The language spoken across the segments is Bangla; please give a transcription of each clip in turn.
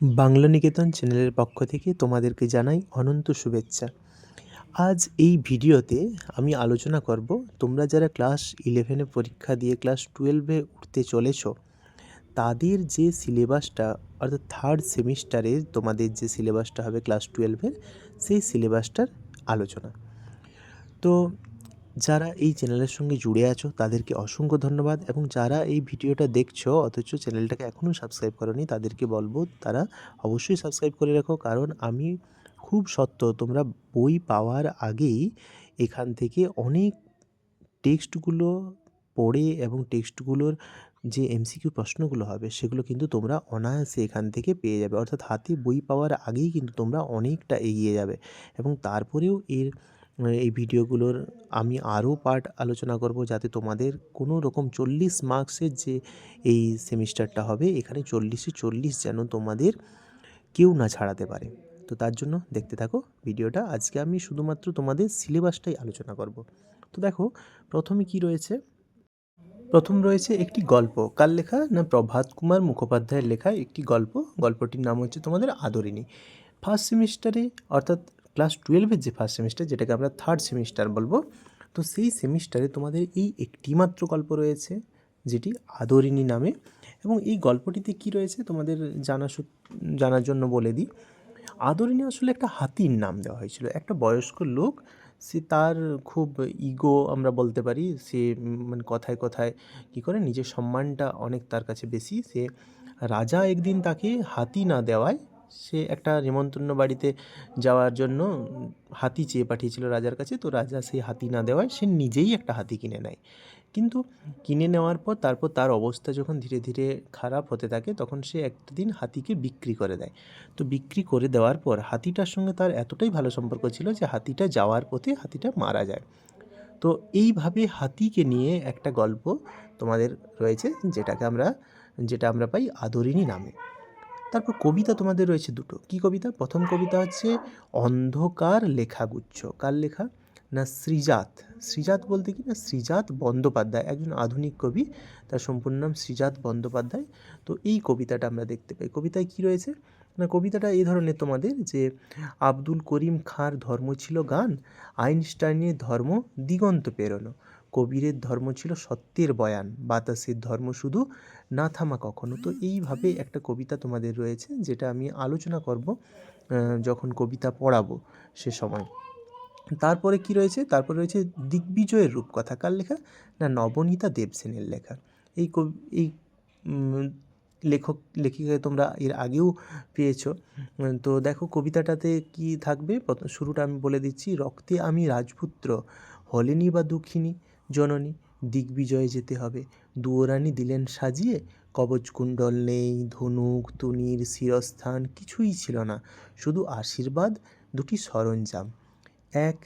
বাংলা নিকেতন চ্যানেলের পক্ষ থেকে তোমাদেরকে জানাই অনন্ত শুভেচ্ছা। আজ এই ভিডিওতে আমি আলোচনা করব, তোমরা যারা ক্লাস ইলেভেনে পরীক্ষা দিয়ে ক্লাস টুয়েলভে উঠতে চলেছ, তাদের যে সিলেবাসটা, অর্থাৎ থার্ড সেমিস্টারের তোমাদের যে সিলেবাসটা হবে ক্লাস টুয়েলভের সেই সিলেবাসটার আলোচনা। তো যারা এই চ্যানেলের সঙ্গে জুড়ে আছো, তাদেরকে অসংখ্য ধন্যবাদ এবং যারা এই ভিডিওটা দেখছ, অথচ চ্যানেলটাকে এখনও সাবস্ক্রাইব করনি, তাদেরকে বলব তারা অবশ্যই সাবস্ক্রাইব করে রাখো। কারণ আমি খুব সত্য, তোমরা বই পাওয়ার আগেই এখান থেকে অনেক টেক্সটগুলো পড়ে এবং টেক্সটগুলোর যে এমসিকিউ প্রশ্নগুলো হবে, সেগুলো কিন্তু তোমরা অনায়াসে এখান থেকে পেয়ে যাবে। অর্থাৎ হাতে বই পাওয়ার আগেই কিন্তু তোমরা অনেকটা এগিয়ে যাবে এবং তারপরেও এর এই ভিডিওগুলোর আমি আরও পার্ট আলোচনা করব যাতে তোমাদের কোনো রকম চল্লিশ মার্কসের যে এই সেমিস্টারটা হবে, এখানে চল্লিশে চল্লিশ যেন তোমাদের কেউ না ছাড়াতে পারে। তো তার জন্য দেখতে থাকো ভিডিওটা। আজকে আমি শুধুমাত্র তোমাদের সিলেবাসটাই আলোচনা করব। তো দেখো, প্রথমে কি রয়েছে? প্রথম রয়েছে একটি গল্প। কার লেখা? না প্রভাত কুমার মুখোপাধ্যায়ের লেখা একটি গল্প। গল্পটির নাম হচ্ছে তোমাদের আদরিণী। ফার্স্ট সেমিস্টারে অর্থাৎ ক্লাস টুয়েলভের যে ফার্স্ট সেমিস্টার যেটাকে আমরা থার্ড সেমিস্টার বলব, তো সেই সেমিস্টারে তোমাদের এই একটি মাত্র গল্প রয়েছে, যেটি আদরিণী নামে, এবং এই গল্পটিতে কি রয়েছে তোমাদের জানা জানার জন্য বলে দিই। আদরিণী আসলে একটা হাতির নাম দেওয়া হয়েছিল। একটা বয়স্ক লোক, সে তার খুব ইগো আমরা বলতে পারি, সে মানে কথায় কথায় কী করে, নিজের সম্মানটা অনেক তার কাছে বেশি, সে রাজা একদিন তাকে হাতি না দেওয়ায় সে একটা নিমন্ত্রণ বাড়িতে যাওয়ার জন্য হাতি চেয়ে পাঠিয়েছিল রাজার কাছে। তো রাজা সেই হাতি না দেওয়ায় সে নিজেই একটা হাতি কিনে নেয়। কিন্তু কিনে নেওয়ার পর, তারপর তার অবস্থা যখন ধীরে ধীরে খারাপ হতে থাকে, তখন সে একটা দিন হাতিকে বিক্রি করে দেয়। তো বিক্রি করে দেওয়ার পর, হাতিটার সঙ্গে তার এতটাই ভালো সম্পর্ক ছিল যে হাতিটা যাওয়ার পথে হাতিটা মারা যায়। তো এইভাবে হাতিকে নিয়ে একটা গল্প তোমাদের রয়েছে, যেটাকে আমরা, যেটা আমরা পাই আদরিণী নামে। তারপর কবিতা তোমাদের রয়েছে দুটো। কি কবিতা? প্রথম কবিতা হচ্ছে অন্ধকার লেখাগুচ্ছ। কার লেখা? না শ্রীজাত শ্রীজাত বলতে কি? না শ্রীজাত বন্দ্যোপাধ্যায়, একজন আধুনিক কবি। তার সম্পূর্ণ নাম শ্রীজাত বন্দ্যোপাধ্যায়। তো এই কবিতাটা আমরা দেখতে পাই। কবিতায় কি রয়েছে? না, কবিতাটা এই ধরনের তোমাদের যে, আব্দুল করিম খাঁর ধর্ম ছিল গান, আইনস্টাইনের ধর্ম দিগন্ত পেরোনো। কবিরের ধর্ম ছিল সত্যের বয়ান, বাতাসের ধর্ম শুধু না থামা কখনো। তো এইভাবে একটা কবিতা তোমাদের রয়েছে, যেটা আমি আলোচনা করব যখন কবিতা পড়াবো সে সময়। তারপরে কি রয়েছে? তারপরে রয়েছে দিগ্বিজয়ের রূপকথা। কার লেখা? না, নবনীতা দেবসেনের লেখা। এই কবি, এই লেখক লেখিকাকে তোমরা এর আগেও পেয়েছ। তো দেখো কবিতাটাতে কি থাকবে? শুরুটা আমি বলে দিচ্ছি, রক্তে আমি রাজপুত্র, হলেনি বা দুঃখিনী। জননী, দিগ্বিজয়ে যেতে হবে। দুয়োরানি দিলেন সাজিয়ে, কবচ কুণ্ডল নেই, ধনুক, তুনির শিরস্থান কিছুই ছিল না, শুধু আশীর্বাদ, দুটি সরঞ্জাম। এক,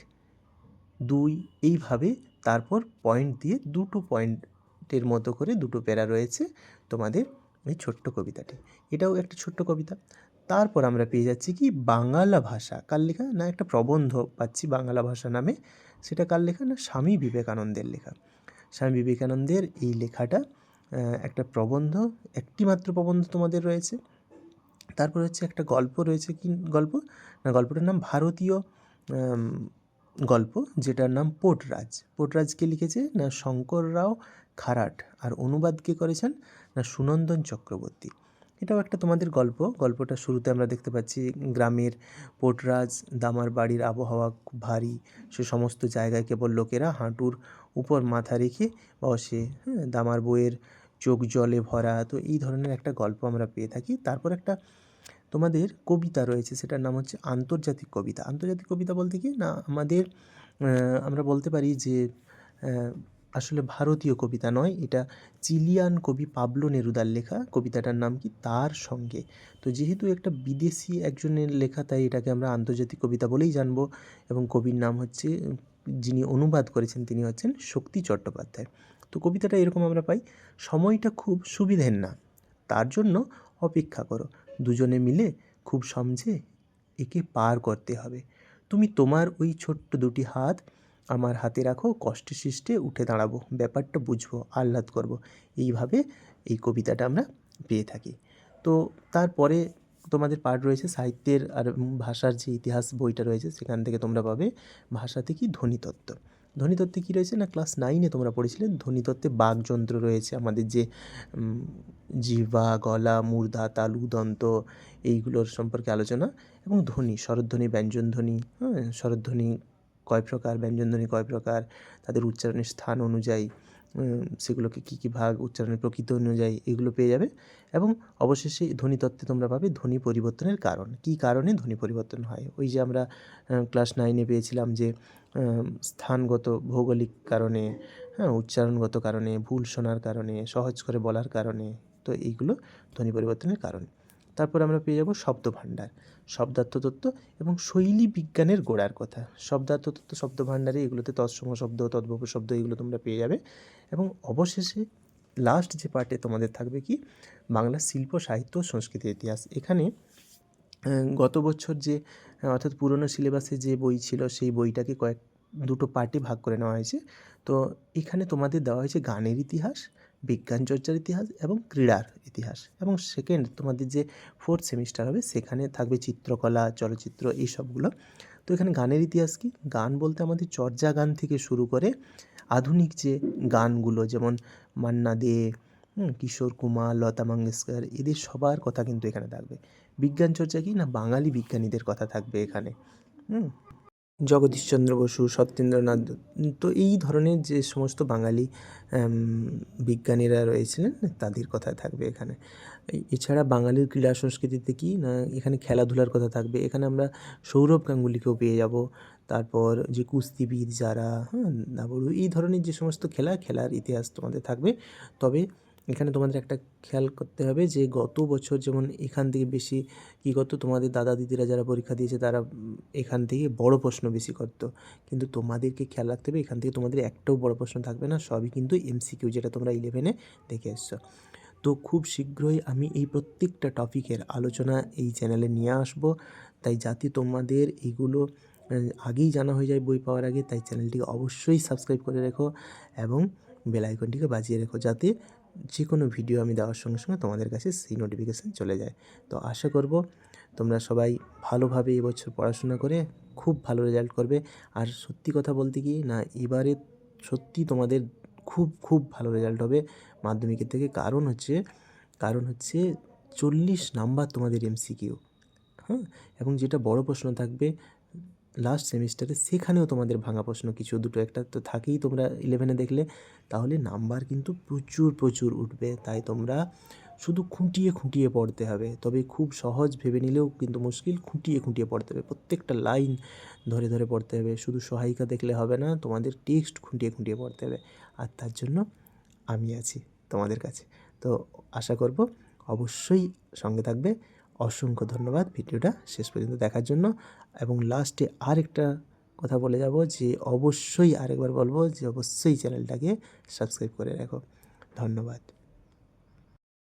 দুই, এইভাবে তারপর পয়েন্ট দিয়ে দুটো পয়েন্টের মতো করে দুটো প্যারা রয়েছে তোমাদের এই ছোট্ট কবিতাটি। এটাও একটা ছোট্ট কবিতা। তারপর আমরা পেয়ে যাচ্ছি কি? বাংলা ভাষা। কার লেখা? না, একটা প্রবন্ধ পাচ্ছি বাংলা ভাষা নামে। সেটা কার লেখা? না, স্বামী বিবেকানন্দের লেখা। স্বামী বিবেকানন্দের এই লেখাটা একটা প্রবন্ধ একটি মাত্র প্রবন্ধ তোমাদের রয়েছে। তারপর হচ্ছে একটা গল্প রয়েছে কি গল্প? না, গল্পটার নাম ভারতীয় গল্প, যেটার নাম পোটরাজ। পোটরাজ কে লিখেছে? না, শঙ্কর রাও খারাট। আর অনুবাদ কে করেছেন? না, সুনন্দন চক্রবর্তী। এটাও একটা তোমাদের গল্প। গল্পটা শুরুতে আমরা দেখতে পাচ্ছি গ্রামের পোটরাজ, দামার বাড়ির আবহাওয়া খুব ভারী, সে সমস্ত জায়গায় কেবল লোকেরা হাঁটুর উপর মাথা রেখে বসে। হ্যাঁ দামার বইয়ের চোখ জলে ভরা। তো এই ধরনের একটা গল্প আমরা পেয়ে থাকি। তারপর একটা তোমাদের কবিতা রয়েছে, সেটার নাম হচ্ছে আন্তর্জাতিক কবিতা। আন্তর্জাতিক কবিতা বলতে কি? না, আমাদের আমরা বলতে পারি যে আসলে ভারতীয় কবিতা নয়, এটা চিলিয়ান কবি পাবলো নেরুদার লেখা। কবিতাটার নাম কি? তার সঙ্গে। তো যেহেতু একটা বিদেশি একজনের লেখা, তাই এটাকে আমরা আন্তর্জাতিক কবিতা বলেই জানব এবং কবির নাম হচ্ছে, যিনি অনুবাদ করেছেন তিনি হচ্ছেন শক্তি চট্টোপাধ্যায়। তো কবিতাটা এরকম আমরা পাই, সময়টা খুব সুবিধের না, তার জন্য অপেক্ষা করো। দুজনে মিলে খুব সমঝে একে পার করতে হবে। তুমি তোমার ওই ছোট্ট দুটি হাত আমার হাতে রাখো কষ্টে সৃষ্টে, উঠে দাঁড়াবো, ব্যাপারটা বুঝব, আহ্লাদ করব। এইভাবে এই কবিতাটা আমরা পেয়ে থাকি। তো তারপরে তোমাদের পাঠ রয়েছে সাহিত্যের আর ভাষার যে ইতিহাস বইটা রয়েছে, সেখান থেকে তোমরা পাবে ভাষাতে কি ধ্বনিতত্ত্ব। ধ্বনিতত্ত্বে কী রয়েছে না, ক্লাস নাইনে তোমরা পড়েছিলে, ধ্বনিতত্ত্বে বাকযন্ত্র রয়েছে আমাদের যে জিহ্বা, গলা মূর্ধা তালু, দন্ত, এইগুলোর সম্পর্কে আলোচনা। এবং ধ্বনি স্বরধ্বনি ব্যঞ্জনধ্বনি হ্যাঁ স্বরধ্বনি কয় প্রকার, ব্যঞ্জনধ্বনি কয় প্রকার, তাদের উচ্চারণের স্থান অনুযায়ী সেগুলোকে কী কী ভাগ, উচ্চারণের প্রকৃত অনুযায়ী এগুলো পেয়ে যাবে। এবং অবশেষে ধ্বনিতত্ত্বে তোমরা পাবে ধ্বনি পরিবর্তনের কারণ। কী কারণে ধ্বনি পরিবর্তন হয়? ওই যে আমরা ক্লাস নাইনে পেয়েছিলাম যে স্থানগত ভৌগোলিক কারণে হ্যাঁ উচ্চারণগত কারণে, ভুল শোনার কারণে, সহজ করে বলার কারণে, তো এইগুলো ধ্বনি পরিবর্তনের কারণ। তারপর আমরা পেয়ে যাব শব্দ ভাণ্ডার শব্দার্থ তত্ত্ব এবং শৈলী বিজ্ঞানের গোড়ার কথা। শব্দার্থ তত্ত্ব শব্দ এগুলোতে তৎসম শব্দ, তদ্ভব শব্দ এগুলো তোমরা পেয়ে যাবে। এবং অবশেষে লাস্ট যে পার্টে তোমাদের থাকবে কি? বাংলা শিল্প, সাহিত্য সংস্কৃতির ইতিহাস। এখানে গত বছর যে অর্থাৎ পুরনো সিলেবাসে যে বই ছিল সেই বইটাকে কয়েক, দুটো পার্টে ভাগ করে নেওয়া হয়েছে। তো এখানে তোমাদের দেওয়া হয়েছে গানের ইতিহাস বিজ্ঞান চর্চার ইতিহাস এবং ক্রীড়ার ইতিহাস। এবং সেকেন্ড তোমাদের যে ফোর্থ সেমিস্টার হবে, সেখানে থাকবে চিত্রকলা, চলচ্চিত্র, এই সবগুলো। তো এখানে গানের ইতিহাস কি? গান বলতে আমাদের চর্যা গান থেকে শুরু করে আধুনিক যে গানগুলো, যেমন মান্না দে কিশোর কুমার, লতা মঙ্গেশকর, এদের সবার কথা কিন্তু এখানে থাকবে। বিজ্ঞান চর্চা কি না বাঙালি বিজ্ঞানীদের কথা থাকবে এখানে। হুম। জগদীশচন্দ্র বসু, সত্যেন্দ্রনাথ তো এই ধরনের যে সমস্ত বাঙালি বিজ্ঞানীরা রয়েছিলেন, তাদের কথা থাকবে এখানে। এছাড়া বাঙালির ক্রীড়া সংস্কৃতিতে কি, না, এখানে খেলাধুলার কথা থাকবে, এখানে আমরা সৌরভ গাঙ্গুলিকেও পেয়ে যাব, তারপর যে কুস্তিবিদ যারা হ্যাঁ দাবড়ু এই ধরনের যে সমস্ত খেলা, খেলার ইতিহাস তোমাদের থাকবে, তবে এখানে তোমাদের একটা খেয়াল করতে হবে যে গত বছর যেমন এখান থেকে বেশি কী করতো? তোমাদের দাদা দিদিরা যারা পরীক্ষা দিয়েছে তারা এখান থেকে বড় প্রশ্ন বেশি করতো। কিন্তু তোমাদেরকে খেয়াল রাখতে হবে এখান থেকে তোমাদের একটাও বড় প্রশ্ন থাকবে না সবই কিন্তু এমসিকিউ যেটা তোমরা ইলেভেনে দেখে এসছো। তো খুব শীঘ্রই আমি এই প্রত্যেকটা টপিকের আলোচনা এই চ্যানেলে নিয়ে আসব। তাই যাতে তোমাদের এইগুলো আহ, আগেই জানা হয়ে যায় বই পাওয়ার আগে তাই চ্যানেলটিকে অবশ্যই সাবস্ক্রাইব করে রেখো এবং বেল আইকনটিকে বাজিয়ে রেখো যাতে যে কোনো ভিডিও আমি দেওয়ার সঙ্গে সঙ্গে তোমাদের কাছে সেই নোটিফিকেশান চলে যায়। তো আশা করব তোমরা সবাই ভালোভাবে এবছর পড়াশোনা করে খুব ভালো রেজাল্ট করবে। আর সত্যি কথা বলতে কি না, এবারে সত্যি তোমাদের খুব খুব ভালো রেজাল্ট হবে মাধ্যমিকের থেকে। কারণ হচ্ছে কারণ হচ্ছে চল্লিশ নাম্বার তোমাদের এমসিকিউ হ্যাঁ? এবং যেটা বড় প্রশ্ন থাকবে লাস্ট সেমিস্টারে সেখানেও তোমাদের ভাঙা প্রশ্ন কিছু, দুটো, একটা তো থাকেই তোমরা ইলেভেনে দেখলে। তাহলে নাম্বার কিন্তু প্রচুর প্রচুর উঠবে। তাই তোমরা শুধু খুঁটিয়ে খুঁটিয়ে পড়তে হবে। তবে খুব সহজ ভেবে নিলেও কিন্তু মুশকিল খুঁটিয়ে খুঁটিয়ে পড়তে হবে। প্রত্যেকটা লাইন ধরে ধরে পড়তে হবে। শুধু সহায়িকা দেখলে হবে না, তোমাদের টেক্সট খুঁটিয়ে খুঁটিয়ে পড়তে হবে। আর তার জন্য আমি আছি তোমাদের কাছে। তো আশা করব অবশ্যই সঙ্গে থাকবে। অসংখ্য ধন্যবাদ ভিডিওটা শেষ পর্যন্ত দেখার জন্য। এবং লাস্টে আরেকটা কথা বলে যাব যে অবশ্যই আরেকবার বলব যে অবশ্যই চ্যানেলটাকে সাবস্ক্রাইব করে রাখো। ধন্যবাদ।